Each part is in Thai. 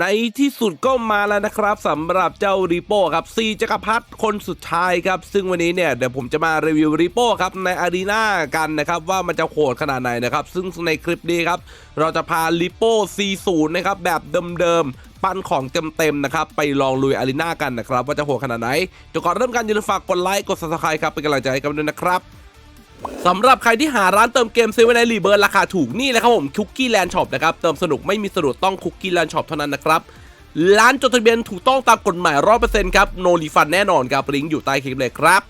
ในที่สุดก็มาแล้วนะครับสำหรับเจ้ารีโป้ครับซีจักรพรรดิคนสุดท้ายครับ ซึ่งวันนี้เนี่ยเดี๋ยวผมจะมารีวิวรีโป้ครับในอารีนากันนะครับว่ามันจะโหดขนาดไหนนะครับ ซึ่งในคลิปนี้ครับ เราจะพารีโป้40นะครับแบบเดิมๆปั้นของเต็มๆนะครับ ไปลองลุยอารีนากันนะครับ ว่าจะโหดขนาดไหนเดี๋ยวก่อนเริ่มกันอย่าลืมฝากกดไลค์กด subscribe ครับเป็นกำลังใจให้กันด้วยนะครับ สำหรับใครที่หาร้านเติมเกมเซื้อไว้ในรีเบิร์ราคาถูกนี่เลยครับผมคุกกี้แลนด์ช็อปนะครับ เติมสนุกไม่มีสะดุดต้องคุกกี้แลนด์ช็อปเท่านั้นนะครับ ร้านจดทะเบียนถูกต้องตามกฎหมายร้อยเปอร์เซ็นต์ครับโนรีฟันแน่นอนครับลิงก์อยู่ใต้คลิปเลยครับ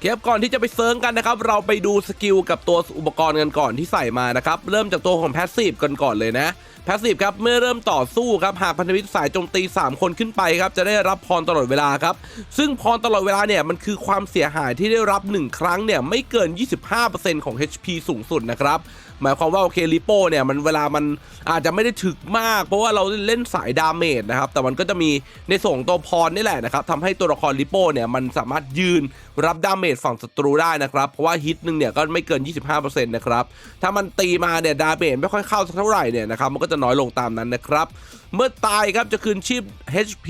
เครับก่อนที่จะไปเซิร์งกันนะครับ เราไปดูสกิลกับตัวอุปกรณ์กันก่อนที่ใส่มานะครับ เริ่มจากตัวของแพสซีฟกันก่อนเลยนะ พสซีฟครับเมื่อเริ่มต่อสู้ครับหากพันธมิตรสายโจมตี 3 คนขึ้นไปครับจะได้รับพรตลอดเวลาครับ ซึ่งพรตลอดเวลาเนี่ยมันคือความเสียหายที่ได้รับ 1 ครั้งเนี่ยไม่เกิน 25%ของ HP สูงสุดนะครับหมายความว่าโอเคลิโป้เนี่ยมันเวลามันอาจจะไม่ได้ถึกมาก เพราะว่าเราเล่นสายดาเมจนะครับแต่มันก็จะมีในส่งตัวพรนี่แหละนะครับทำให้ตัวละครลิโป้เนี่ยมันสามารถยืนรับดาเมจฝั่งศัตรูได้นะครับเพราะว่าฮิตหนึ่งเนี่ยก็ไม่เกิน 25%นะครับถ้ามันตีมาเนี่ยดาเมจไม่ค่อยเข้าสักเท่าไหร่เนี่ยนะครับมันก็จะน้อยลงตามนั้นนะครับ เมื่อตายครับจะคืนชีพ HP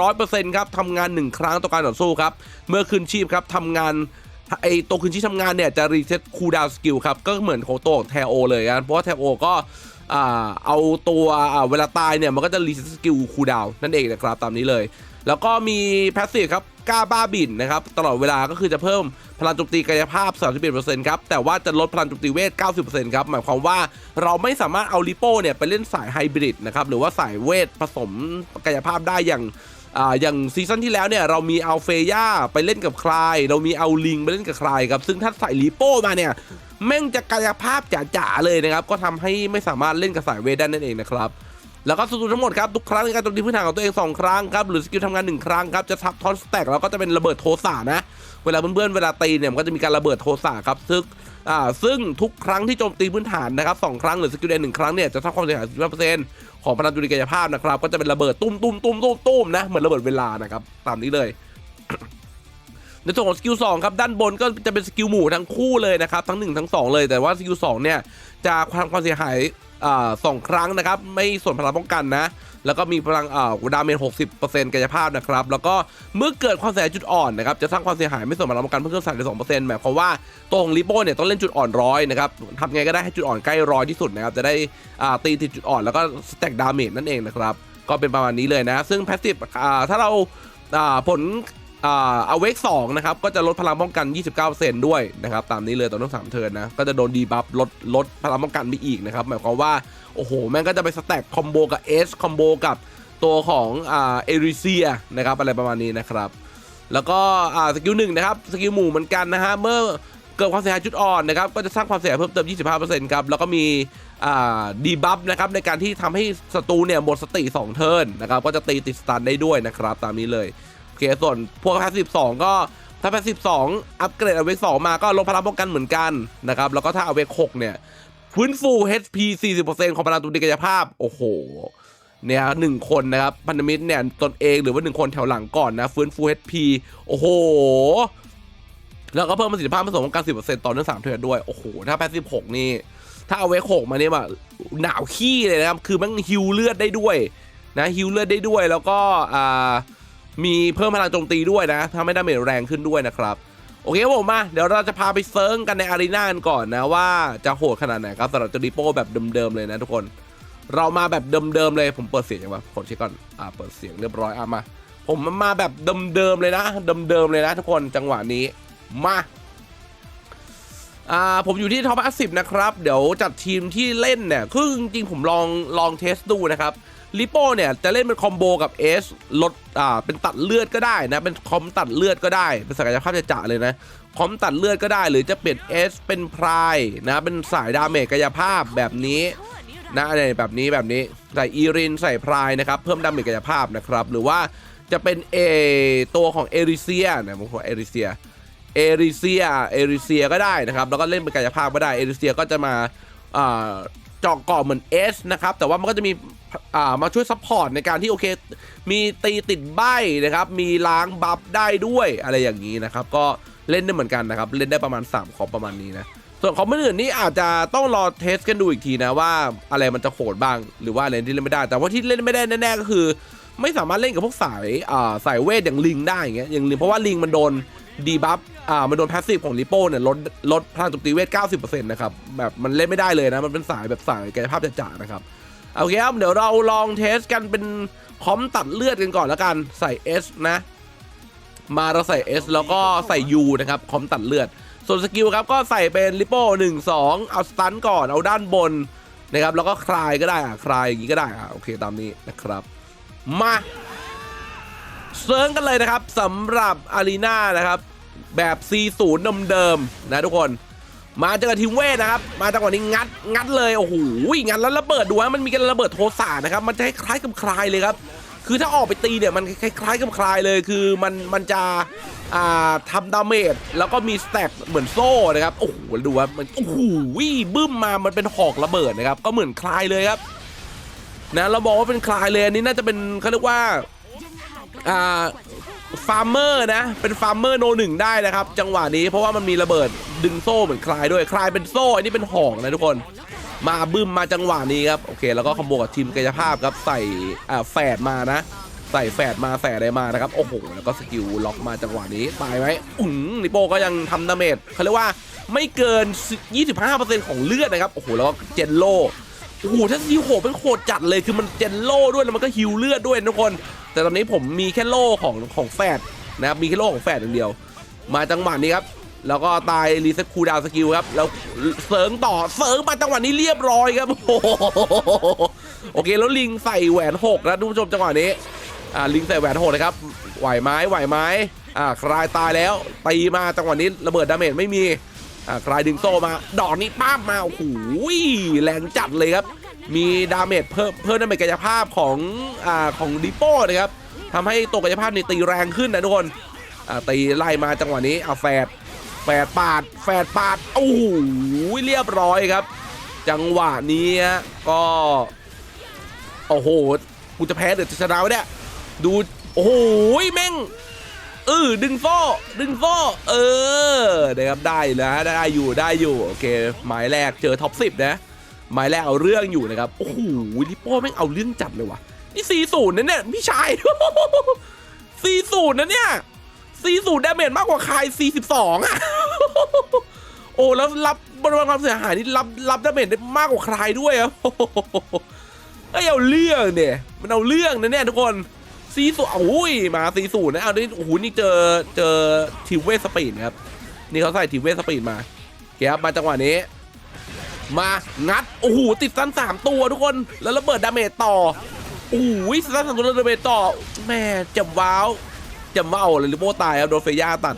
100%ครับทำงาน 1 ครั้งต่อการต่อสู้ครับ เมื่อคืนชีพครับทำงานไอตัวคืนที่ทำงานเนี่ยจะรีเซ็ตคูลดาวน์สกิลครับ ก็เหมือนของตัวของแทโอเลยนะเพราะว่าแทโอก็เอาตัวเวลาตายเนี่ยมันก็จะรีเซ็ตสกิลคูลดาวน์นั่นเองนะครับตามนี้เลย แล้วก็มีแพสซีฟครับ กล้าบ้าบินนะครับตลอดเวลาก็คือจะเพิ่มพลังโจมตีกายภาพ 31%ครับแต่ว่าจะลดพลังโจมตีเวท 90%ครับหมายความว่าเราไม่สามารถเอาลิโป้เนี่ยไปเล่นสายไฮบริดนะครับหรือว่าสายเวทผสมกายภาพได้อย่างอ่าอย่างซีซั่นที่แล้วเนี่ยเรามีเอาเฟย่าไปเล่นกับใคร เรามีเอาลิงไปเล่นกับใครครับ ซึ่งถ้าใส่ลีโป้มาเนี่ย แม่งจะกายภาพจ๋าๆเลยนะครับ ก็ทำให้ไม่สามารถเล่นกับสายเวทได้นั่นเองนะครับ แล้วก็สกิลทั้งหมดครับทุกครั้งในการโจมตีพื้นฐานของตัวเอง2ครั้งครับหรือสกิลทำงาน1ครั้งครับจะทับทอนสแต็กแล้วก็จะเป็นระเบิดโทสานะเวลาเพื่อนๆเวลาตีเนี่ยมันก็จะมีการระเบิดโทสาครับซึ่งอ่าซึ่งทุกครั้งที่โจมตีพื้นฐานนะครับสองครั้งหรือสกิลใดหนึ่งครั้งเนี่ยจะสร้างความเสียหาย15%ของพลังจุลิกายภาพนะครับก็จะเป็นระเบิดตุ้มตุ้มตุ้มตุ้มตุ้มนะเหมือนระเบิดเวลานะครับตามนี้เลยในส่วนของสกิล2ครับด้านบนก็จะเป็นสกิลหมู่ทั้งคู่เลยนะครับทั้ง 1 ทั้ง 2 เลยแต่ว่าสกิล2เนี่ยจะความความเสียหาย สองครั้งนะครับ ไม่ส่วนพลังป้องกันนะ แล้วก็มีพลังอ่าดาเมจ60%กายภาพนะครับ แล้วก็เมื่อเกิดความเสียหายจุดอ่อนนะครับ จะสร้างความเสียหายไม่ส่วนพลังป้องกันเพิ่มขึ้น32%หมายความว่าตัวของลิโป้เนี่ยต้องเล่นจุดอ่อนร้อยนะครับทำไงก็ได้ให้จุดอ่อนใกล้ร้อยที่สุดนะครับ จะได้อ่าตีติดจุดอ่อนแล้วก็สแต็กดาเมจนั่นเองนะครับ ก็เป็นประมาณนี้เลยนะ ซึ่งแพสซีฟอ่าถ้าเราอ่าผล อ่าเอาเวกสองนะครับ ก็จะลดพลังป้องกัน 29%ด้วยนะครับ ตามนี้เลยตอนทั้งสามเทิร์นนะ ก็จะโดนดีบัฟลดลดพลังป้องกันไปอีกนะครับ หมายความว่า โอ้โห แม่งก็จะไปสแต็กคอมโบกับเอสคอมโบกับตัวของอ่าเอริเซียนะครับ อะไรประมาณนี้นะครับ แล้วก็อ่าสกิลหนึ่งนะครับ สกิลหมู่เหมือนกันนะฮะ เมื่อเกิดความเสียหายจุดอ่อนนะครับ ก็จะสร้างความเสียหายเพิ่มเติม 25%ครับ แล้วก็มีดีบัฟนะครับในการที่ทำให้ศัตรูเนี่ยหมดสติ 2 เทิร์นนะครับ ก็จะตีติดสตันได้ด้วยนะครับ ตามนี้เลย เคส่วนพวกแพสซีฟสองก็ถ้าแพสซีฟสองอัปเกรดเอาเวกสองมาก็ลดพลังป้องกันเหมือนกันนะครับ แล้วก็ถ้าเอาเวกหกเนี่ยฟื้นฟู HP 40%ของพลังตุนกายภาพ โอ้โหเนี่ยหนึ่งคนนะครับพันธมิตรเนี่ยตนเองหรือว่าหนึ่งคนแถวหลังก่อนนะฟื้นฟู HP โอ้โห แล้วก็เพิ่มประสิทธิภาพผสมกัน10%ต่อเนื่อง3เทือนด้วย โอ้โห ถ้าแพสซีฟหกนี่ ถ้าเอาเวกหกมาเนี่ยแบบหนาวขี้เลยนะครับ คือมันฮิวเลือดได้ด้วย นะฮิวเลือดได้ด้วยแล้วก็อ่า มีเพิ่มพลังโจมตีด้วยนะทำให้ดาเมจแรงขึ้นด้วยนะครับโอเคผมมาเดี๋ยวเราจะพาไปเซิร์งกันในอารีนากันก่อนนะว่าจะโหดขนาดไหนครับสำหรับจาริโป้แบบเดิมๆเลยนะทุกคน เรามาแบบเดิมๆเลยผมเปิดเสียงยังวะกดเช็คก่อนอ่าเปิดเสียงเรียบร้อยอะมา ผมมาแบบเดิมๆเลยนะเดิมๆเลยนะทุกคนจังหวะนี้มาอ่าผมอยู่ที่ท็อปอัสิบนะครับ เดี๋ยวจัดทีมที่เล่นเนี่ยคือจริงๆผมลองลองเทสดูนะครับ ลิโป้เนี่ยจะเล่นเป็นคอมโบกับเอสลดอ่าเป็นตัดเลือดก็ได้นะ เป็นคอมตัดเลือดก็ได้ เป็นศักยภาพจะจะเลยนะ คอมตัดเลือดก็ได้ หรือจะเปลี่ยนเอสเป็นพรายนะ เป็นสายดาเมจกายภาพแบบนี้นะอะไรแบบนี้แบบนี้ใส่อีรินใส่พรายนะครับ เพิ่มดาเมจกายภาพนะครับ หรือว่าจะเป็นเอตัวของเอริเซียนะผมขอเอริเซียเอริเซียเอริเซียก็ได้นะครับ แล้วก็เล่นเป็นกายภาพก็ได้เอริเซียก็จะมาเจาะเกาะเหมือนเอสนะครับ แต่ว่ามันก็จะมี อ่ามาช่วยซัพพอร์ตในการที่โอเค มีตีติดใบนะครับ มีล้างบัฟได้ด้วยอะไรอย่างนี้นะครับ ก็เล่นได้เหมือนกันนะครับ เล่นได้ประมาณ3คอมประมาณนี้นะ ส่วนของคนอื่นนี่อาจจะต้องรอเทสกันดูอีกทีนะว่าอะไรมันจะโหดบ้างหรือว่าอะไรที่เล่นไม่ได้ แต่ว่าที่เล่นไม่ได้แน่ๆก็คือ ไม่สามารถเล่นกับพวกสายอ่าสายเวทอย่างลิงได้อย่างเงี้ยอย่างลิงเพราะว่าลิงมันโดนดีบัฟอ่ามันโดนพาสซีฟของลิโป้เนี่ยลดลดพลังโจมตีเวท 90%นะครับแบบมันเล่นไม่ได้เลยนะมันเป็นสายแบบสายกายภาพจ๋าๆนะครับ โอเคครับเดี๋ยวเราลองเทสกันเป็นคอมตัดเลือดกันก่อนแล้วกันใส่ S นะ มาเราใส่ S แล้วก็ใส่ U นะครับคอมตัดเลือด ส่วนสกิลครับก็ใส่เป็นลิโป้หนึ่งสองเอาสตันก่อนเอาด้านบนนะครับแล้วก็คลายก็ได้อะคลายอย่างนี้ก็ได้อะโอเคตามนี้นะครับ มาเซิร์งกันเลยนะครับสำหรับอารีนานะครับ แบบ C0 เดิมๆนะทุกคน มาเจอกับทีมเวทนะครับ มาจังหวะนี้งัดงัดเลยโอ้โหงัดแล้วระเบิดดูฮะมันมีการระเบิดโทสานะครับ มันจะคล้ายกับคลายเลยครับ คือถ้าออกไปตีเนี่ยมันคล้ายๆกับคลายเลย คือมันมันจะอ่าทำดาเมจแล้วก็มีสแต็กเหมือนโซ่นะครับโอ้โหดูว่ามันโอ้โหบึ้มมามันเป็นหอกระเบิดนะครับ ก็เหมือนคลายเลยครับนะเราบอกว่าเป็นคลายเลยอันนี้น่าจะเป็นเขาเรียกว่าอ่า ฟาร์มเมอร์นะ เป็นฟาร์มเมอร์โนหนึ่งได้นะครับ จังหวะนี้เพราะว่ามันมีระเบิดดึงโซ่เหมือนคลายด้วยคลายเป็นโซ่อันนี้เป็นห่อกนะทุกคน มาบึ้มมาจังหวะนี้ครับโอเค แล้วก็คอมโบกับทีมกายภาพครับใส่แฝดมานะ ใส่แฝดมาใส่อะไรมานะครับโอ้โหแล้วก็สกิลล็อกมาจังหวะนี้ตายไหมอืมนิโปก็ยังทำดาเมจเขาเรียกว่าไม่เกิน 25%ของเลือดนะครับโอ้โหแล้วก็เจนโล โอ้โหถ้าซีโหเป็นโคตรจัดเลยคือมันเจนโลด้วยแล้วมันก็ฮิวเลือดด้วยทุกคน แต่ตอนนี้ผมมีแค่โล่ของของแฝดนะครับมีแค่โล่ของแฝดอย่างเดียว มาจังหวะนี้ครับแล้วก็ตายรีเซ็ตคูดาวสกิลครับ แล้วเสริงต่อเสริงมาจังหวะนี้เรียบร้อยครับโอ้โหโอเคแล้วลิงใส่แหวนหกนะทุกผู้ชมจังหวะนี้อ่าลิงใส่แหวนหกนะครับไหวไหมไหวไหมอ่าคลายตายแล้วตีมาจังหวะนี้ระเบิดดาเมจไม่มี อ่าคลายดึงโซ่มา ดอกนี้ป้าบมาโอ้โหแรงจัดเลยครับ มีดาเมจเพิ่มเพิ่มดาเมจกายภาพของอ่าของดิโป้นะครับทำให้ตัวกายภาพนี่ตีแรงขึ้นนะทุกคนอ่าตีไล่มาจังหวะนี้เอาแฟดแฟดปาด แฟดปาดโอ้โหเรียบร้อยครับ จังหวะนี้ก็โอ้โหกูจะแพ้หรือจะชนะวะเนี่ยดูโอ้โหแม่ง เออดึงโซ่ดึงโซ่เออนะครับได้แล้วได้อยู่ได้อยู่โอเคหมายแรกเจอท็อปสิบนะหมายแรกเอาเรื่องอยู่นะครับโอ้โหลิโป้แม่งเอาเรื่องจัดเลยวะนี่สี่ศูนย์นะเนี่ยพี่ชายสี่ศูนย์นะเนี่ยสี่ศูนย์ดาเมจมากกว่าใครสี่สิบสองอะโอ้แล้วรับบริวารความเสียหายนี่รับรับดาเมจได้มากกว่าใครด้วยอะเอ้ยเอาเรื่องเนี่ยมันเอาเรื่องนะเนี่ยทุกคน ซีสูโอ้ยมาซีสูนะเอานี่โอ้โหนี่เจอเจอทีเวสสปีดครับนี่เขาใส่ทีเวสสปีดมาเก็บมาจังหวะนี้ มางัดโอ้โหติดสั้นสามตัวทุกคนแล้วระเบิดดาเมจต่อโอ้โหสั้นสามตัวระเบิดาเมจต่อแม่จำว้าวจำว้าวเลยลิโบตายครับโดนเฟย่าตัด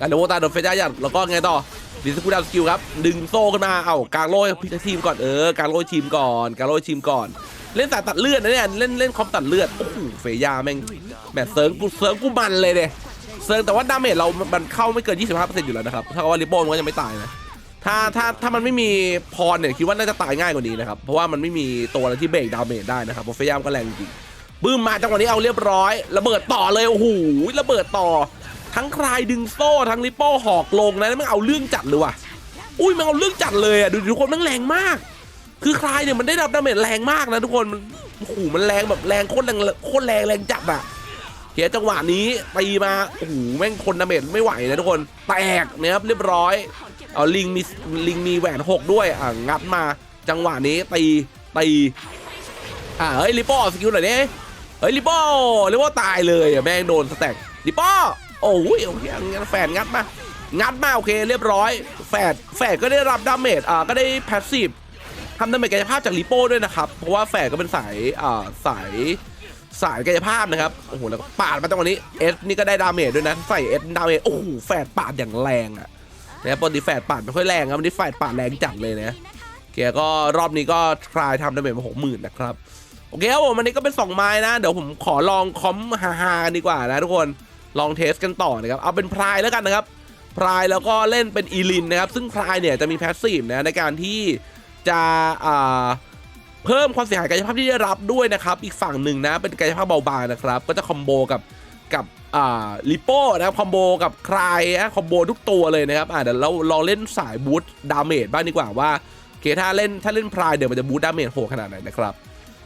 การโดนตาโดนเฟจ้ายัดแล้วก็ไงต่อดิสกูดาวสกิลครับดึงโซ่ขึ้นมาเอ้ากางโล่พิชทีมก่อนเออกางโล่ทีมก่อนกางโล่ทีมก่อน เล่นสายตัดเลือดนะเนี่ยเล่นเล่นคอมตัดเลือดโอ้โหเฟย่าแม่งแหมเซิร์งกูเซิร์งกูมันเลยเดยเซิร์งแต่ว่าดาเมจเรามันเข้าไม่เกิน 25%อยู่แล้วนะครับถ้าว่าริโป้มันก็จะไม่ตายนะถ้าถ้าถ้ามันไม่มีพรเนี่ยคิดว่าน่าจะตายง่ายกว่านี้นะครับเพราะว่ามันไม่มีตัวอะไรที่เบรกดาเมจได้นะครับเพราะเฟย่ามันก็แรงจริงบึ้มมาจังหวะนี้เอาเรียบร้อยระเบิดต่อเลยโอ้โหระเบิดต่อ ทั้งคลายดึงโซ่ทั้งลิปโป้หอกลงนะแล้วมันเอาเรื่องจัดเลยว่ะอุ้ยมันเอาเรื่องจัดเลยอะดูทุกคนมันแรงมาก คือคลายเนี่ยมันได้รับดาเมจแรงมากนะทุกคนมันโอ้โหมันแรงแบบแรงโคตรแรงโคตรแรงแรงจัดอะเขียจังหวะนี้ตีมาโอ้โหแม่งคนดาเมจไม่ไหวนะทุกคนแตกนะครับเรียบร้อยเอาลิงมีลิงมีแหวนหกด้วยอะงัดมาจังหวะนี้ตีตีอะเฮ้ยลิปโป้สกิลหน่อยดิเฮ้ยลิปโป้ลิปโป้ตายเลยอะแม่งโดนสแต็กลิปโป้โอ้ยโอเคงั้นแฟนงัดมางัดมาโอเคเรียบร้อย แฟดแฟดก็ได้รับดาเมจอ่าก็ได้แพสซีฟ ทำดาเมจกายภาพจากลิโป้ด้วยนะครับ เพราะว่าแฟดก็เป็นสายอ่าสายสายกายภาพนะครับโอ้โหแล้วก็ปาดมาตรงนี้เอสนี่ก็ได้ดาเมจด้วยนะใส่เอสดาเมจโอ้โหแฟดปาดอย่างแรงอะนะปกติแฟดปาดไม่ค่อยแรงครับวันนี้แฟดปาดแรงจัดเลยนะโอเคก็รอบนี้ก็คลายทำดาเมจมาหกหมื่นนะครับโอเคครับผมวันนี้ก็เป็นสองไม้นะ เดี๋ยวผมขอลองคอมฮาๆกันดีกว่านะทุกคนลองเทสกันต่อนะครับเอาเป็นพรายแล้วกันนะครับพรายแล้วก็เล่นเป็นอีลินนะครับซึ่งพรายเนี่ยจะมีแพสซีฟนะในการที่ จะอ่าเพิ่มความเสียหายกายภาพที่ได้รับด้วยนะครับ อีกฝั่งหนึ่งนะเป็นกายภาพเบาบางนะครับ ก็จะคอมโบกับกับอ่าลิโป้นะครับคอมโบกับใครนะคอมโบทุกตัวเลยนะครับอ่าเดี๋ยวเราลองเล่นสายบูทดาเมจบ้างดีกว่าว่าโอเคถ้าเล่นถ้าเล่นพรายเดี๋ยวมันจะบูทดาเมจโหขนาดไหนนะครับ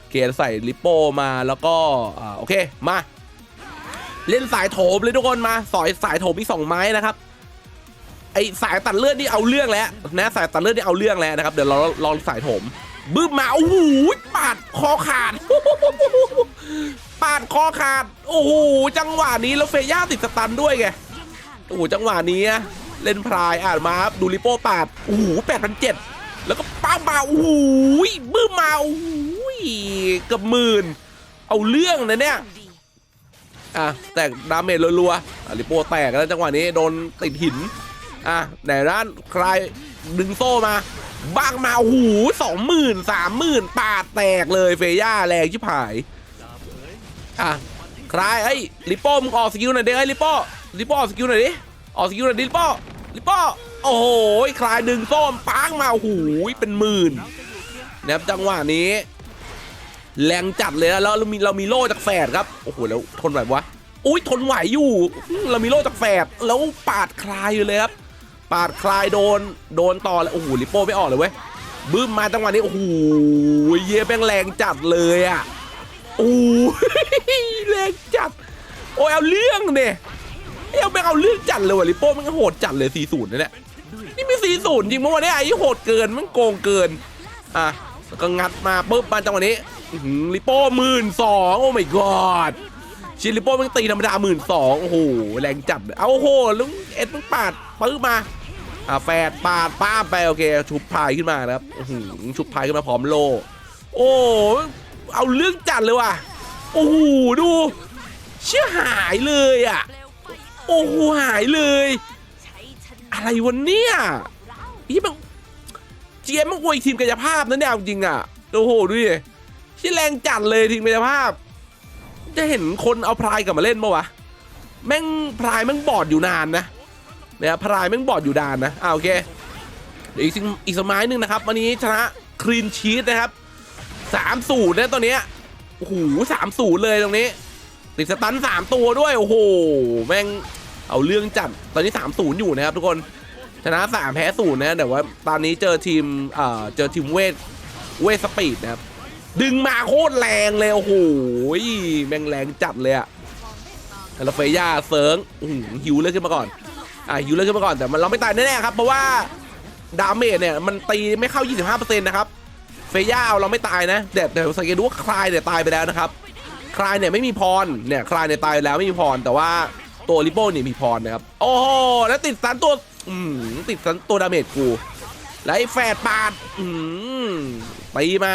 โอเคใส่ลิโป้มาแล้วก็อ่าโอเคมา เล่นสายโถมเลยทุกคนมาสอยสายโถมมีสองไม้นะครับ ไอสายตัดเลือดนี่เอาเรื่องแล้วนะสายตัดเลือดนี่เอาเรื่องแล้วนะครับเดี๋ยวเราลองสายถมบึ้มมาโอ้โหปาดคอขาดปาดคอขาดโอ้โหจังหวะนี้แล้วเฟย่าติดสตันด้วยไงโอ้โหจังหวะนี้เล่นพรายอ่านมาครับดูริโป้ปาดโอ้โหแปดพันเจ็ดแล้วก็ป้ามาโอ้โหบึ้มมาโอ้โหเกือบหมื่นเอาเรื่องนะเนี่ยอะแตกดาเมจรัวๆริโป้แตกแล้วจังหวะนี้โดนติดหิน อะไหนร้านใครดึงโซ่มาบ้างมาโอ้โหสองหมื่นสามหมื่นปาดแตกเลยเฟย่าแรงชิบหายอะใครไอ้ลิปโป้มึงออกสกิลหน่อยเดิไอ้ลิปโป้ลิปโป้ออกสกิลหน่อยดิออกสกิลหน่อยดิลิปโป้ลิปโป้โอ้โหใครดึงโซ่ปังมาโอ้โหเป็นหมื่นนะครับจังหวะนี้ แรงจัดเลยนะแล้วเรามีเรามีโล่จากแฝดครับโอ้โหแล้วทนไหวปะวะอุ้ยทนไหวอยู่ เรามีโล่จากแฝดแล้วปาดคลายอยู่เลยครับ ปาดคลายโดน โดนต่อเลยโอ้โหลิโป้ไม่ออกเลยเว้ยบึ้มมาจังหวะนี้โอ้โหเย่แม่งแรงจัดเลยอะโอ้แรงจัด โอ้ยเอาเรื่องเนี่ยเอาไปเอาเรื่องจัดเลยว่ะลิโป้มันโหดจัดเลย4 0นะเนี่ยนี่ไม่4 0จริงเมื่อวานนี้ไอ้โหดเกินมันโกงเกินอะก็งัดมาปุ๊บมาจังหวะนี้ลิโป้หมื่นสองโอ้ my god ชิลิโป้มันตีธรรมดาหมื่นสองโอ้โหแรงจัดเอาโอ้โหล้วเอ็ดมันปาดปื้มมา อะแฟดปาดป้าไปโอเคชุบพายขึ้นมานะครับอื้อหือชุบพายขึ้นมาพร้อมโล โอ้เอาเรื่องจัดเลยว่ะโอ้โหดู เชื่อหายเลยอะโอ้โหหายเลย อะไรวะเนี่ยพี่มันเจียมมันอวยทีมกายภาพนะเนี่ยจริงอะโอ้โหดูดิที่แรงจัดเลยทีมกายภาพ จะเห็นคนเอาพรายกลับมาเล่นปะวะแม่งพรายแม่งบอดอยู่นานนะ เนี่ยพรายแม่งบอดอยู่นานนะอ่าโอเคเดี๋ยวอีกสิ่งอีกสมัยหนึ่งนะครับ วันนี้ชนะคลีนชีตนะครับสามศูนย์นะตัวเนี้โอ้โหสามศูนย์เลยตรงนี้ ติดสตันสามตัวด้วยโอ้โหแม่งเอาเรื่องจัดตอนนี้สามศูนย์อยู่นะครับทุกคนชนะสามแพ้ศูนย์นะแต่ว่าตอนนี้เจอทีมเอ่อเจอทีมเวทเวทสปีดนะครับดึงมาโคตรแรงเลยโอ้โหแม่งแรงจัดเลยอะแล้วเฟย่าเซิร์งหือหิวเลยขึ้นมาก่อน อะหิวเลยขึ้นมาก่อนแต่มันเราไม่ตายแน่ๆครับเพราะว่าดาเมจเนี่ยมันตีไม่เข้า 25%นะครับเฟย่าเอาเราไม่ตายนะแต่แต่สังเกตดูว่าคลายเนี่ยตายไปแล้วนะครับคลายเนี่ยไม่มีพรเนี่ยคลายเนี่ยตายแล้วไม่มีพรแต่ว่าตัวริโป้เนี่ยมีพรนะครับโอ้โหแล้วติดสันตัวอืมติดสันตัวดาเมจกูแล้วไอ้แฝดปาดอืมตีมา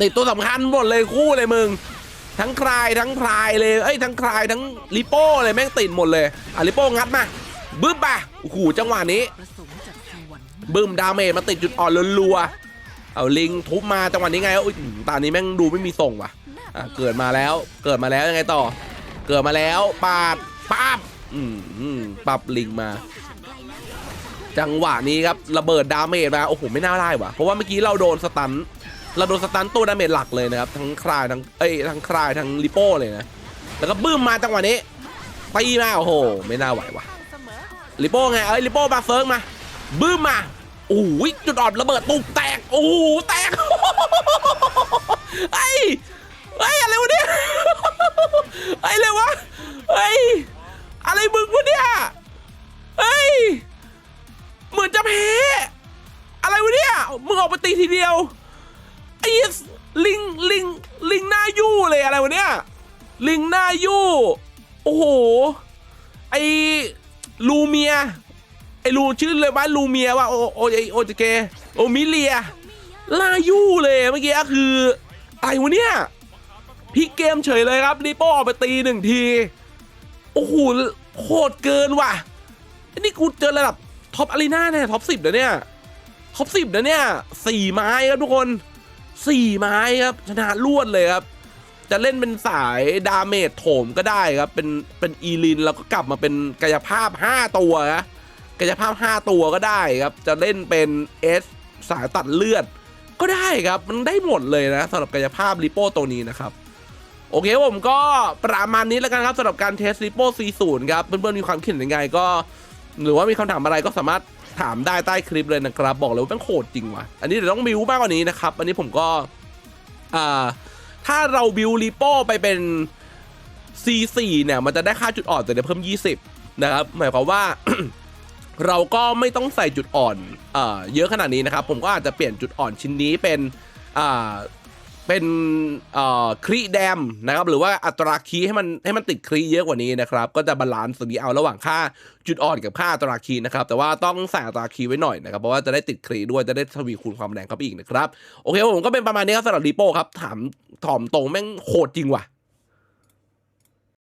ติดตัวสำคัญหมดเลยคู่เลยมึง ทั้งคลายทั้งพลายเลยเอ้ยทั้งคลายทั้งริโป้เลยแม่งติดหมดเลยอะริโป้งัดมา บึ้มปะโอ้โหจังหวะนี้ บึ้มดาเมจมาติดจุดอ่อนรัวๆเอาลิงทุบมาจังหวะนี้ไงอุ้ยตอนนี้แม่งดูไม่มีทรงว่ะอะเกิดมาแล้วเกิดมาแล้วยังไงต่อ เกิดมาแล้วปาดป้าบอืมอืมปับลิงมา จังหวะนี้ครับระเบิดดาเมจมาโอ้โหไม่น่าได้ว่ะเพราะว่าเมื่อกี้เราโดนสตันเราโดนสตันตัวดาเมจหลักเลยนะครับทั้งคลายทั้งเอ้ยทั้งคลายทั้งลิโป้เลยนะแล้วก็บึ้มมาจังหวะนี้ตีมาโอ้โห ไม่น่าไหวว่ะ ลิโป้ไง เอ้ยลิโป้มาเฟิร์กมา บึ้มมาโอ้ยจุดอ่อนระเบิดตุกแตก โอ้โหแตกไอ้ไอ้อะไรวะเนี่ยไอ้เลยวะไอ้อะไรมึงวะเนี่ยเฮ้เหมือนจะแพ้อะไรวะเนี่ยมึงออกไปตีทีเดียวไอ้ลิงลิงลิงหน้ายู่เลยอะไรวะเนี่ยลิงหน้ายู่โอ้โหไอ้ ลูเมียไอ้ลูชื่อเลยว่าลูเมียว่าโอโอไอโอจเกโอมิเลียลายูเลยเมื่อกี้คืออะไรวะเนี่ยพลิกเกมเฉยเลยครับริโป้ออกไปตีหนึ่งที โอ้โหโคตรเกินว่ะนนี้กูเจอระดับท็อปอารีนาเนี่ยท็อปสิบนะเนี่ยท็อปสิบนะเนี่ยสี่ไม้ครับทุกคนสี่ไม้ครับชนะรวดเลยครับ จะเล่นเป็นสายดาเมจโถมก็ได้ครับ เป็นเป็นอีลินแล้วก็กลับมาเป็นกายภาพ 5 ตัวนะกายภาพ 5 ตัวก็ได้ครับ จะเล่นเป็นเอสสายตัดเลือด ก็ได้ครับ มันได้หมดเลยนะสำหรับกายภาพริโป้ตัวนี้นะครับโอเคผมก็ประมาณนี้แล้วกันครับสำหรับการเทสริโป้ 40 ครับ เพื่อนๆ มีความคิดเห็นยังไงก็ หรือว่ามีคำถามอะไรก็สามารถถามได้ใต้คลิปเลยนะครับ บอกเลยว่าเป็นโคตรจริงว่ะ อันนี้เดี๋ยวต้องบิวมากกว่านี้นะครับ อันนี้ผมก็อ่า ถ้าเราบิวริโป้ไปเป็น C4 เนี่ย มันจะได้ค่าจุดอ่อนแต่เดี๋ยวเพิ่ม 20 นะครับ หมายความว่า เราก็ไม่ต้องใส่จุดอ่อนเอ่อเยอะขนาดนี้นะครับ ผมก็อาจจะเปลี่ยนจุดอ่อนชิ้นนี้เป็นอ่า เป็นครีแดมนะครับหรือว่าอัตราคีให้มันให้มันติดครีเยอะกว่านี้นะครับก็จะบาลานซ์ตรงนี้เอาระหว่างค่าจุดอ่อนกับค่าอัตราคีนะครับแต่ว่าต้องใส่อัตราคีไว้หน่อยนะครับเพราะว่าจะได้ติดครีด้วยจะได้ทวีคูณความแรงเข้าไปอีกนะครับโอเคผมก็เป็นประมาณนี้ครับสำหรับรีโป้ครับถามถ่อมตรงแม่งโคตรจริงว่ะ